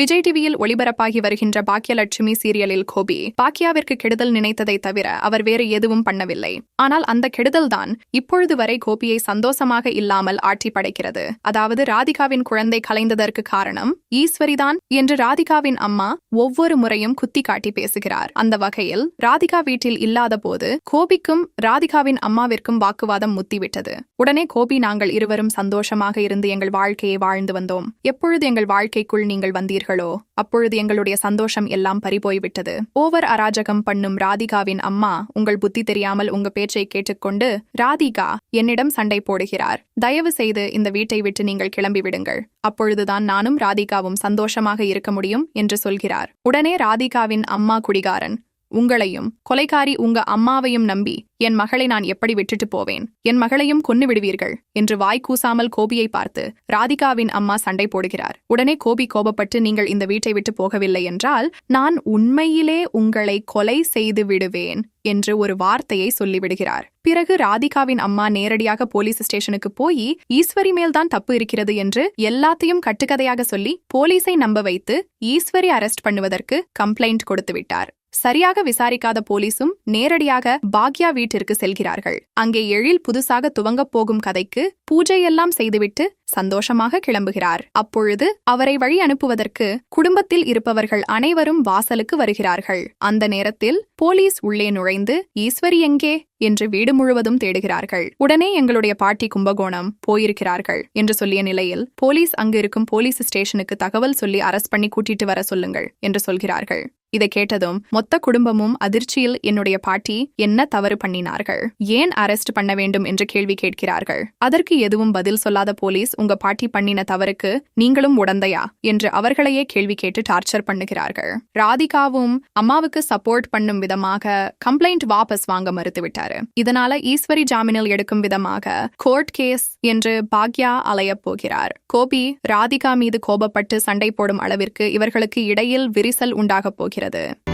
விஜய் டிவியில் ஒளிபரப்பாகி வருகின்ற பாக்கியலட்சுமி சீரியலில் கோபி பாக்கியாவிற்கு கெடுதல் நினைத்ததை தவிர அவர் வேறு எதுவும் பண்ணவில்லை. ஆனால் அந்த கெடுதல்தான் இப்பொழுது வரை கோபியை சந்தோஷமாக இல்லாமல் ஆட்சி படைக்கிறது. அதாவது ராதிகாவின் குழந்தை கலைந்ததற்கு காரணம் ஈஸ்வரிதான் என்று ராதிகாவின் அம்மா ஒவ்வொரு முறையும் குத்தி காட்டி பேசுகிறார். அந்த வகையில் ராதிகா வீட்டில் இல்லாத போது கோபிக்கும் ராதிகாவின் அம்மாவிற்கும் வாக்குவாதம் முத்திவிட்டது. உடனே கோபி நாங்கள் இருவரும் சந்தோஷமாக இருந்து எங்கள் வாழ்க்கையை வாழ்ந்து வந்தோம். எப்பொழுது எங்கள் வாழ்க்கைக்குள் நீங்கள் வந்தீர்கள் அப்பொழுது எங்களுடைய சந்தோஷம் எல்லாம் பறிபோய்விட்டது. ஓவர் அராஜகம் பண்ணும் ராதிகாவின் அம்மா உங்கள் புத்தி தெரியாமல் உங்க பேச்சை கேட்டுக்கொண்டு ராதிகா என்னிடம் சண்டை போடுகிறார். தயவு செய்து இந்த வீட்டை விட்டு நீங்கள் கிளம்பிவிடுங்கள் அப்பொழுதுதான் நானும் ராதிகாவும் சந்தோஷமாக இருக்க முடியும் என்று சொல்கிறார். உடனே ராதிகாவின் அம்மா குடிகாரன் உங்களையும் கொலைகாரி உங்க அம்மாவையும் நம்பி என் மகளை நான் எப்படி விட்டுட்டு போவேன்? என் மகளையும் கொன்னு விடுவீர்கள்? என்று வாய் கூசாமல் கோபியை பார்த்து ராதிகாவின் அம்மா சண்டை போடுகிறார். உடனே கோபி கோபப்பட்டு நீங்கள் இந்த வீட்டை விட்டு போகவில்லை என்றால் நான் உண்மையிலே உங்களை கொலை செய்து விடுவேன் என்று ஒரு வார்த்தையை சொல்லிவிடுகிறார். பிறகு ராதிகாவின் அம்மா நேரடியாக போலீஸ் ஸ்டேஷனுக்கு போய் ஈஸ்வரி மேல்தான் தப்பு இருக்கிறது என்று எல்லாத்தையும் கட்டுக்கதையாக சொல்லி போலீஸை நம்ப வைத்து ஈஸ்வரி அரெஸ்ட் பண்ணுவதற்கு கம்ப்ளைண்ட் கொடுத்து விட்டார் சரியாக விசாரிக்காத போலீசும் நேரடியாக பாக்யா வீட்டிற்கு செல்கிறார்கள். அங்கே எழில் புதுசாக துவங்கப் போகும் கதைக்கு பூஜையெல்லாம் செய்துவிட்டு சந்தோஷமாக கிளம்புகிறார். அப்பொழுது அவரை வழி அனுப்புவதற்கு குடும்பத்தில் இருப்பவர்கள் அனைவரும் வாசலுக்கு வருகிறார்கள். அந்த நேரத்தில் போலீஸ் உள்ளே நுழைந்து ஈஸ்வரி எங்கே என்று வீடு முழுவதும் தேடுகிறார்கள். உடனே எங்களுடைய பாட்டி கும்பகோணம் போயிருக்கிறார்கள் என்று சொல்லிய நிலையில் போலீஸ் அங்கு இருக்கும் போலீஸ் ஸ்டேஷனுக்கு தகவல் சொல்லி அரஸ்ட் பண்ணி கூட்டிட்டு வர சொல்லுங்கள் என்று சொல்கிறார்கள். இதை கேட்டதும் மொத்த குடும்பமும் அதிர்ச்சியில் என்னுடைய பாட்டி என்ன தவறு பண்ணினார்கள்? ஏன் அரெஸ்ட் பண்ண வேண்டும் என்று கேள்வி கேட்கிறார்கள்? அதற்கு எதுவும் பதில் சொல்லாத போலீஸ் உங்க பாட்டி பண்ணின தவறுக்கு நீங்களும் உடந்தையா? என்று அவர்களையே கேள்வி கேட்டு டார்ச்சர் பண்ணுகிறார்கள். ராதிகாவும் அம்மாவுக்கு சப்போர்ட் பண்ணும் விதமாக கம்ப்ளைண்ட் வாபஸ் வாங்க மறுத்துவிட்டாரு. இதனால ஈஸ்வரி ஜாமீனில் எடுக்கும் விதமாக கோர்ட் கேஸ் என்று பாக்யா அலையப் போகிறார். கோபி ராதிகா மீது கோபப்பட்டு சண்டை போடும் அளவிற்கு இவர்களுக்கு இடையில் விரிசல் உண்டாகப் போகிறது. இருக்கிறது